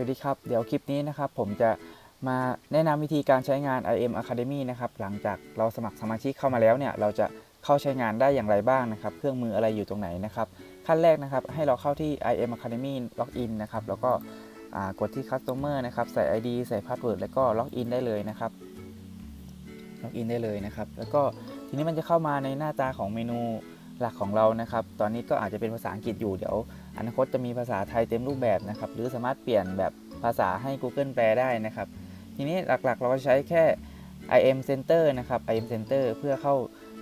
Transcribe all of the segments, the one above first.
วัสดีครับ เดี๋ยวคลิปนี้นะครับผมจะมาแนะนำวิธีการใช้งาน IM Academy นะครับ หลังจากเราสมัครสมาชิกเข้ามาแล้วเนี่ย เราจะเข้าใช้งานได้อย่างไรบ้างนะครับ เครื่องมืออะไรอยู่ตรงไหนนะครับ ขั้นแรกนะครับ ให้เราเข้าที่ IM Academy Login นะครับ แล้วก็กดที่ Customer นะครับ ใส่ ID ใส่ Password แล้วก็ Login ได้เลยนะครับ Login ได้เลยนะครับ แล้วก็ทีนี้มันจะเข้ามาในหน้าตาของเมนู หลักของเรานะครับ ตอนนี้ก็อาจจะเป็นภาษาอังกฤษอยู่ เดี๋ยวอนาคตจะมีภาษาไทยเต็มรูปแบบนะครับ หรือสามารถเปลี่ยนแบบภาษาให้ Google แปลได้นะครับ ทีนี้หลักๆ เราก็ใช้แค่ IM Center นะครับ IM Center เพื่อเข้า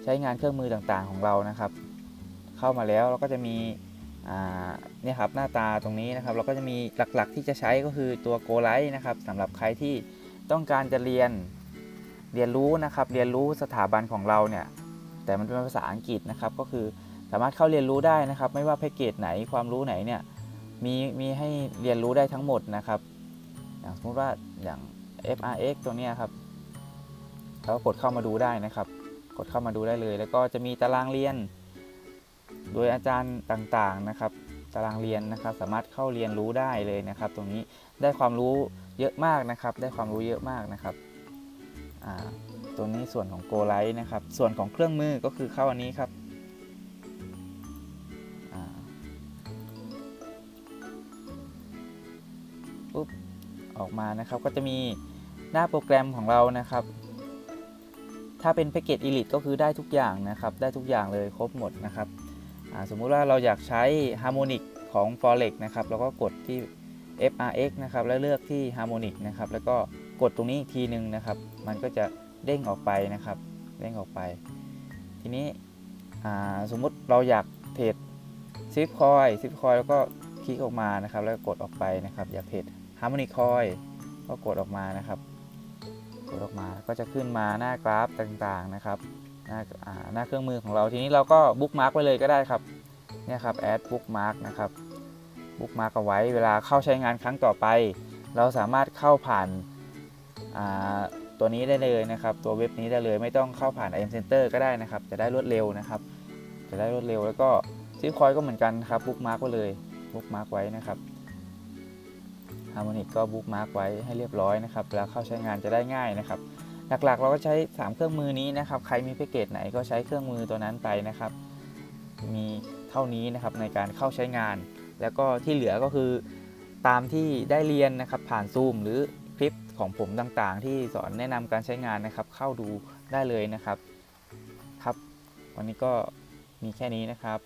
ใช้งานเครื่องมือต่างๆของเรานะครับ เข้ามาแล้วเราก็จะมีเนี่ยครับหน้าตาตรงนี้นะครับ เราก็จะมีหลักๆ ที่จะใช้ก็คือตัว Go Live นะครับสำหรับใครที่ต้องการจะเรียนเรียนรู้นะครับ เรียนรู้สถาบันของเราเนี่ย แต่มันเป็นภาษาอังกฤษนะครับ ก็คือสามารถเข้าเรียนรู้ได้นะครับ ไม่ว่าแพ็กเกจไหนความรู้ไหนเนี่ยมีมีให้เรียนรู้ได้ทั้งหมดนะครับ อย่างสมมติว่าอย่าง FRX ตัวนี้ครับเราก็กดเข้ามาดูได้นะครับ กดเข้ามาดูได้เลย แล้วก็จะมีตารางเรียน โดยอาจารย์ต่างๆนะครับ ตารางเรียนนะครับ สามารถเข้าเรียนรู้ได้เลยนะครับ ตรงนี้ได้ความรู้เยอะมากนะครับ ได้ความรู้เยอะมากนะครับอ่า ตัวนี้ส่วนของ Go Live นะครับ ส่วนของเครื่องมือก็คือเข้าอันนี้ครับปุ๊บออกมานะครับก็จะมีหน้าโปรแกรมของเรานะครับ ถ้าเป็นแพ็กเกจ Elite ก็คือได้ทุกอย่างนะครับ ได้ทุกอย่างเลยครบหมดนะครับสมมุติว่าเราอยากใช้ Harmonic ของ Forex นะครับเราก็กดที่ FRX นะครับ แล้วเลือกที่ Harmonic นะครับ แล้วก็กดตรงนี้อีกทีหนึ่งนะครับ มันก็จะ เด้งออกไปนะครับ เด้งออกไป ทีนี้สมมุติเราอยากเทรดซิฟคอยซิฟคอยแล้วก็คลิกออกมานะครับ แล้วก็กดออกไปนะครับ อยากเทรดฮาร์โมนิคอยก็กดออกมานะครับ กดออกมาก็จะขึ้นมาหน้ากราฟต่างๆนะครับหน้าาหน้าเครื่องมือของเราทีนี้เราก็บุ๊กมาร์กไว้เลยก็ได้ครับเนี่ยครับแอดบุ๊กมาร์กนะครับบุ๊กมาร์กเอาไว้เวลาเข้าใช้งานครั้งต่อไป เราสามารถเข้าผ่าน ตัวนี้ได้เลยนะครับ ตัวเว็บนี้ได้เลยไม่ต้องเข้าผ่าน IM Center ก็ได้นะครับ จะได้รวดเร็วนะครับ จะได้รวดเร็วแล้วก็ซิฟคอยก็เหมือนกันครับบุ๊กมาร์กไว้เลยบุ๊กมาร์กไว้นะครับฮาร์โมนิกก็บุ๊กมาร์กไว้ให้เรียบร้อยนะครับเวลาเข้าใช้งานจะได้ง่ายนะครับ หลักๆ เราก็ใช้ 3 เครื่องมือนี้นะครับ ใครมีแพ็กเกจไหนก็ใช้เครื่องมือตัวนั้นไปนะครับ มีเท่านี้นะครับในการเข้าใช้งาน แล้วก็ที่เหลือก็คือตามที่ได้เรียนนะครับผ่านซูมหรือ คลิปของผมต่างๆ ที่สอนแนะนำการใช้งานนะครับ เข้าดูได้เลยนะครับ ครับ วันนี้ก็มีแค่นี้นะครับ